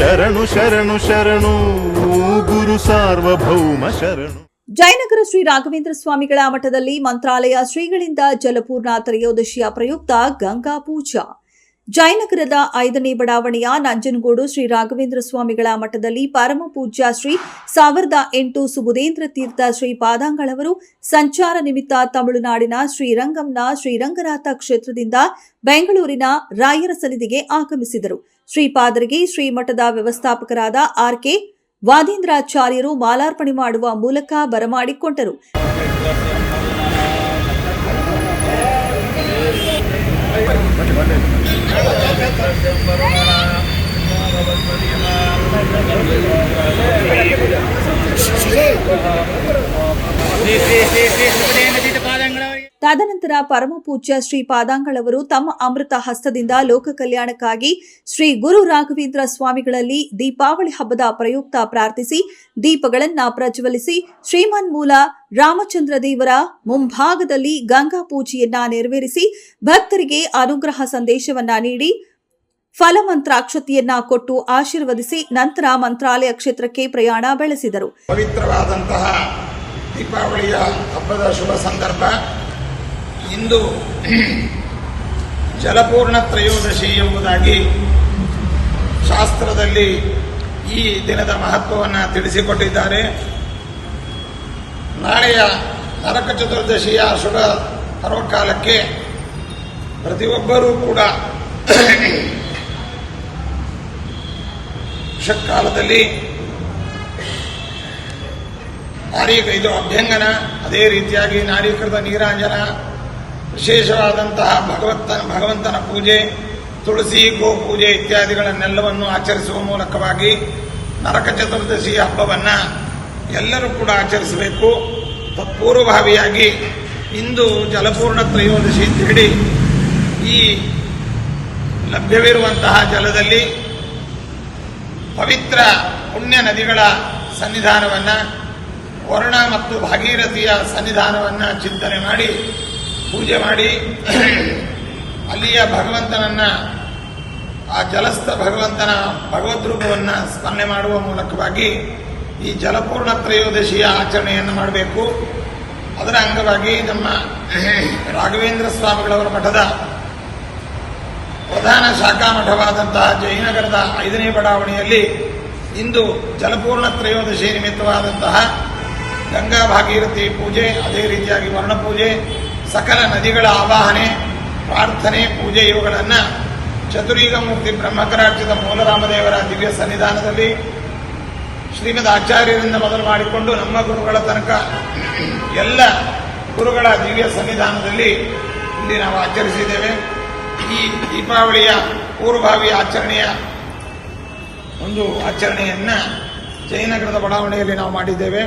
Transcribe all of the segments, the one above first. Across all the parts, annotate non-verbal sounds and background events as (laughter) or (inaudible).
ಶರಣು ಶರಣು ಶರಣು ಗುರು ಸಾರ್ವಭೌಮ ಶರಣು. ಜಯನಗರ ಶ್ರೀ ರಾಘವೇಂದ್ರ ಸ್ವಾಮಿಗಳ ಮಠದಲ್ಲಿ ಮಂತ್ರಾಲಯ ಶ್ರೀಗಳಿಂದ ಜಲಪೂರ್ಣ ತ್ರಯೋದಶಿಯ ಪ್ರಯುಕ್ತ ಗಂಗಾ ಪೂಜಾ. ಜಯನಗರದ ಐದನೇ ಬಡಾವಣೆಯ ನಂಜನಗೂಡು ಶ್ರೀ ರಾಘವೇಂದ್ರ ಸ್ವಾಮಿಗಳ ಮಠದಲ್ಲಿ ಪರಮ ಪೂಜ್ಯ ಶ್ರೀ ಸಾವಿರದ ಎಂಟು ಸುಬುಧೇಂದ್ರ ತೀರ್ಥ ಶ್ರೀ ಪಾದಾಂಗಳವರು ಸಂಚಾರ ನಿಮಿತ್ತ ತಮಿಳುನಾಡಿನ ಶ್ರೀರಂಗಂನ ಶ್ರೀರಂಗನಾಥ ಕ್ಷೇತ್ರದಿಂದ ಬೆಂಗಳೂರಿನ ರಾಯರ ಸನ್ನಿಧಿಗೆ ಆಗಮಿಸಿದರು. ಶ್ರೀಪಾದರಿಗೆ ಶ್ರೀಮಠದ ವ್ಯವಸ್ಥಾಪಕರಾದ ಆರ್ ಕೆ ವಾದೀಂದ್ರಾಚಾರ್ಯರು ಮಾಲಾರ್ಪಣೆ ಮಾಡುವ ಮೂಲಕ ಬರಮಾಡಿಕೊಂಡರು ತದನಂತರ ಪರಮ ಪೂಜ್ಯ ಶ್ರೀ ಪಾದಾಂಗಳವರು ತಮ್ಮ ಅಮೃತ ಹಸ್ತದಿಂದ ಲೋಕ ಕಲ್ಯಾಣಕ್ಕಾಗಿ ಶ್ರೀ ಗುರು ರಾಘವೇಂದ್ರ ಸ್ವಾಮಿಗಳಲ್ಲಿ ದೀಪಾವಳಿ ಹಬ್ಬದ ಪ್ರಯುಕ್ತ ಪ್ರಾರ್ಥಿಸಿ, ದೀಪಗಳನ್ನು ಪ್ರಜ್ವಲಿಸಿ ಶ್ರೀಮನ್ ಮೂಲ ರಾಮಚಂದ್ರ ದೇವರ ಮುಂಭಾಗದಲ್ಲಿ ಗಂಗಾ ಪೂಜೆಯನ್ನ ನೆರವೇರಿಸಿ, ಭಕ್ತರಿಗೆ ಅನುಗ್ರಹ ಸಂದೇಶವನ್ನ ನೀಡಿ, ಫಲಮಂತ್ರಾಕ್ಷತೆಯನ್ನ ಕೊಟ್ಟು ಆಶೀರ್ವದಿಸಿ ನಂತರ ಮಂತ್ರಾಲಯ ಕ್ಷೇತ್ರಕ್ಕೆ ಪ್ರಯಾಣ ಬೆಳೆಸಿದರು. ಪವಿತ್ರವಾದಂತಹ ದೀಪಾವಳಿಯ ಹಬ್ಬದ ಶುಭ ಸಂದರ್ಭ. ಇಂದು ಜಲಪೂರ್ಣ ತ್ರಯೋದಶಿ ಎಂಬುದಾಗಿ ಶಾಸ್ತ್ರದಲ್ಲಿ ಈ ದಿನದ ಮಹತ್ವವನ್ನು ತಿಳಿಸಿಕೊಟ್ಟಿದ್ದಾರೆ. ನಾಳೆಯ ನರಕ ಚತುರ್ದಶಿಯ ಶುಭ ಪರ್ವಕಾಲಕ್ಕೆ ಪ್ರತಿಯೊಬ್ಬರೂ ಕೂಡ ಕಾಲದಲ್ಲಿ ನಾರೀ ಇದು ಅಭ್ಯಂಗನ, ಅದೇ ರೀತಿಯಾಗಿ ನಾರೀಕೃತ ನೀರಾಂಜನ ವಿಶೇಷವಾದಂತಹ ಭಗವತ್ತನ ಭಗವಂತನ ಪೂಜೆ, ತುಳಸಿ ಗೋ ಪೂಜೆ ಇತ್ಯಾದಿಗಳನ್ನೆಲ್ಲವನ್ನು ಆಚರಿಸುವ ಮೂಲಕವಾಗಿ ನರಕ ಚತುರ್ದಶಿ ಹಬ್ಬವನ್ನು ಎಲ್ಲರೂ ಕೂಡ ಆಚರಿಸಬೇಕು. ತತ್ಪೂರ್ವಭಾವಿಯಾಗಿ ಇಂದು ಜಲಪೂರ್ಣ ತ್ರಯೋದಶಿ ಅಂತೇಳಿ ಈ ಲಭ್ಯವಿರುವಂತಹ ಜಲದಲ್ಲಿ ಪವಿತ್ರ ಪುಣ್ಯ ನದಿಗಳ ಸನ್ನಿಧಾನವನ್ನು, ವರ್ಣ ಮತ್ತು ಭಾಗೀರಥಿಯ ಸನ್ನಿಧಾನವನ್ನು ಚಿಂತನೆ ಮಾಡಿ ಪೂಜೆ ಮಾಡಿ (clears throat) ಅಲ್ಲಿಯ ಭಗವಂತನನ್ನ, ಆ ಜಲಸ್ಥ ಭಗವಂತನ ಭಗವದ್ ರೂಪವನ್ನು ಸ್ಮರಣೆ ಮಾಡುವ ಮೂಲಕವಾಗಿ ಈ ಜಲಪೂರ್ಣ ತ್ರಯೋದಶಿಯ ಆಚರಣೆಯನ್ನು ಮಾಡಬೇಕು. ಅದರ ಅಂಗವಾಗಿ ನಮ್ಮ (clears throat) ರಾಘವೇಂದ್ರ ಸ್ವಾಮಿಗಳವರ ಮಠದ ಪ್ರಧಾನ ಶಾಖಾ ಮಠವಾದಂತಹ ಜಯನಗರದ ಐದನೇ ಬಡಾವಣೆಯಲ್ಲಿ ಇಂದು ಜಲಪೂರ್ಣ ತ್ರಯೋದಶಿ ನಿಮಿತ್ತವಾದಂತಹ ಗಂಗಾ ಭಾಗೀರಥಿ ಪೂಜೆ, ಅದೇ ರೀತಿಯಾಗಿ ವರ್ಣಪೂಜೆ ಸಕಲ ನದಿಗಳ ಆವಾಹನೆ, ಪ್ರಾರ್ಥನೆ, ಪೂಜೆ ಇವುಗಳನ್ನು ಚತುರೀಗ ಮೂರ್ತಿ ಬ್ರಹ್ಮಕರಾಜ್ಯದ ಮೂಲರಾಮದೇವರ ದಿವ್ಯ ಸನ್ನಿಧಾನದಲ್ಲಿ ಶ್ರೀಮದ್ ಆಚಾರ್ಯರಿಂದ ಮೊದಲು ಮಾಡಿಕೊಂಡು ನಮ್ಮ ಗುರುಗಳ ತನಕ ಎಲ್ಲ ಗುರುಗಳ ದಿವ್ಯ ಸನ್ನಿಧಾನದಲ್ಲಿ ಇಲ್ಲಿ ನಾವು ಆಚರಿಸಿದ್ದೇವೆ. ಈ ದೀಪಾವಳಿಯ ಪೂರ್ವಭಾವಿ ಆಚರಣೆಯ ಒಂದು ಆಚರಣೆಯನ್ನು ಜಯನಗರದ ಬಡಾವಣೆಯಲ್ಲಿ ನಾವು ಮಾಡಿದ್ದೇವೆ.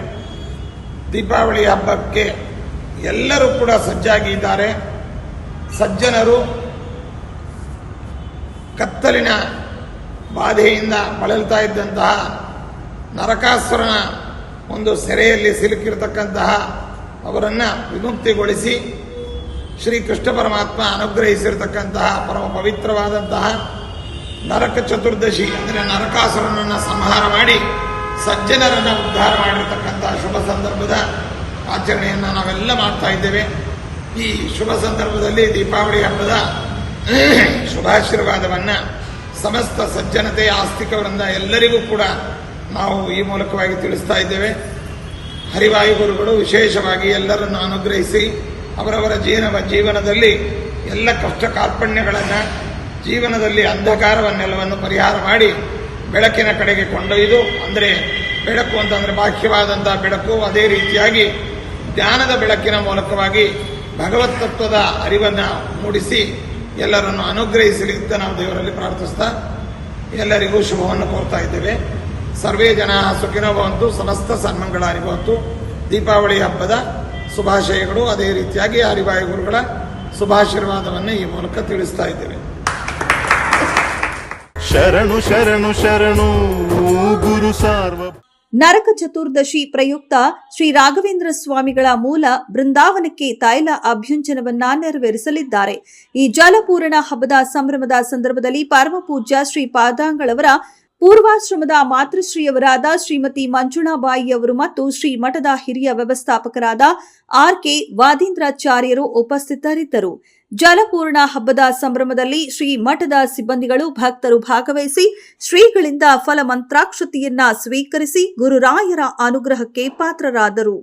ದೀಪಾವಳಿ ಹಬ್ಬಕ್ಕೆ ಎಲ್ಲರೂ ಕೂಡ ಸಜ್ಜಾಗಿದ್ದಾರೆ. ಸಜ್ಜನರು ಕತ್ತಲಿನ ಬಾಧೆಯಿಂದ ಬಳಲ್ತಾ ಇದ್ದಂತಹ ನರಕಾಸುರನ ಒಂದು ಸೆರೆಯಲ್ಲಿ ಸಿಲುಕಿರತಕ್ಕಂತಹ ಅವರನ್ನು ವಿಮುಕ್ತಿಗೊಳಿಸಿ ಶ್ರೀ ಕೃಷ್ಣ ಪರಮಾತ್ಮ ಅನುಗ್ರಹಿಸಿರತಕ್ಕಂತಹ ಪರಮ ಪವಿತ್ರವಾದಂತಹ ನರಕ ಚತುರ್ದಶಿ ಅಂದರೆ ನರಕಾಸುರನನ್ನು ಸಂಹಾರ ಮಾಡಿ ಸಜ್ಜನರನ್ನು ಉದ್ಧಾರ ಮಾಡಿರ್ತಕ್ಕಂತಹ ಶುಭ ಸಂದರ್ಭದ ಆಚರಣೆಯನ್ನು ನಾವೆಲ್ಲ ಮಾಡ್ತಾ ಇದ್ದೇವೆ. ಈ ಶುಭ ಸಂದರ್ಭದಲ್ಲಿ ದೀಪಾವಳಿ ಹಬ್ಬದ (clears throat) ಶುಭಾಶೀರ್ವಾದವನ್ನು ಸಮಸ್ತ ಸಜ್ಜನತೆ ಆಸ್ತಿಕವರಿಂದ ಎಲ್ಲರಿಗೂ ಕೂಡ ನಾವು ಈ ಮೂಲಕವಾಗಿ ತಿಳಿಸ್ತಾ ಇದ್ದೇವೆ. ಹರಿವಾಯುಗುರುಗಳು ವಿಶೇಷವಾಗಿ ಎಲ್ಲರನ್ನು ಅನುಗ್ರಹಿಸಿ ಅವರವರ ಜೀವನ ಜೀವನದಲ್ಲಿ ಎಲ್ಲ ಕಷ್ಟ ಕಾರ್ಪಣ್ಯಗಳನ್ನು ಜೀವನದಲ್ಲಿ ಅಂಧಕಾರವನ್ನೆಲ್ಲವನ್ನು ಪರಿಹಾರ ಮಾಡಿ ಬೆಳಕಿನ ಕಡೆಗೆ ಕೊಂಡೊಯ್ದು, ಅಂದರೆ ಬೆಳಕು ಅಂತಂದರೆ ಬಾಹ್ಯವಾದಂಥ ಬೆಳಕು, ಅದೇ ರೀತಿಯಾಗಿ ಜ್ಞಾನದ ಬೆಳಕಿನ ಮೂಲಕವಾಗಿ ಭಗವತ್ ತತ್ವದ ಅರಿವನ್ನು ಮೂಡಿಸಿ ಎಲ್ಲರನ್ನು ಅನುಗ್ರಹಿಸಲಿ ಅಂತ ನಾವು ದೇವರಲ್ಲಿ ಪ್ರಾರ್ಥಿಸ್ತಾ ಎಲ್ಲರಿಗೂ ಶುಭವನ್ನು ಕೋರ್ತಾ ಇದ್ದೇವೆ. ಸರ್ವೇ ಜನ ಸುಖಿನೋ ಭವಂತು, ಸಮಸ್ತ ಸನ್ಮಂಗಳ ಅರಿವಂತು ದೀಪಾವಳಿ ಹಬ್ಬದ ಶುಭಾಶಯಗಳು, ಅದೇ ರೀತಿಯಾಗಿ ಹರಿವಾಯು ಗುರುಗಳ ಶುಭಾಶೀರ್ವಾದವನ್ನು ಈ ಮೂಲಕ ತಿಳಿಸ್ತಾ ಇದ್ದೇವೆ. ಶರಣು ಶರಣು ಶರಣು ಗುರು ಸಾರ್ವ ನರಕ ಚತುರ್ದಶಿ ಪ್ರಯುಕ್ತ ಶ್ರೀ ರಾಘವೇಂದ್ರ ಸ್ವಾಮಿಗಳ ಮೂಲ ಬೃಂದಾವನಕ್ಕೆ ತೈಲ ಅಭ್ಯಂಜನವನ್ನ ನೆರವೇರಿಸಲಿದ್ದಾರೆ. ಈ ಜಲಪೂರಣ ಹಬ್ಬದ ಸಂಭ್ರಮದ ಸಂದರ್ಭದಲ್ಲಿ ಪರಮ ಪೂಜ್ಯ ಶ್ರೀ ಪಾದಾಂಗಳವರ ಪೂರ್ವಾಶ್ರಮದ ಮಾತೃಶ್ರೀಯವರಾದ ಶ್ರೀಮತಿ ಮಂಜುಳಾಬಾಯಿಯವರು ಮತ್ತು ಶ್ರೀ ಮಠದ ಹಿರಿಯ ವ್ಯವಸ್ಥಾಪಕರಾದ ಆರ್ ಕೆ ವಾದೀಂದ್ರಾಚಾರ್ಯರು ಉಪಸ್ಥಿತರಿದ್ದರು. ಜಲಪೂರ್ಣ ಹಬ್ಬದ ಸಂಭ್ರಮದಲ್ಲಿ ಶ್ರೀ ಮಠದ ಸಿಬ್ಬಂದಿಗಳು ಭಕ್ತರು ಭಾಗವಹಿಸಿ ಶ್ರೀಗಳಿಂದ ಫಲಮಂತ್ರಾಕ್ಷತೆಯನ್ನ ಸ್ವೀಕರಿಸಿ ಗುರುರಾಯರ ಅನುಗ್ರಹಕ್ಕೆ ಪಾತ್ರರಾದರು.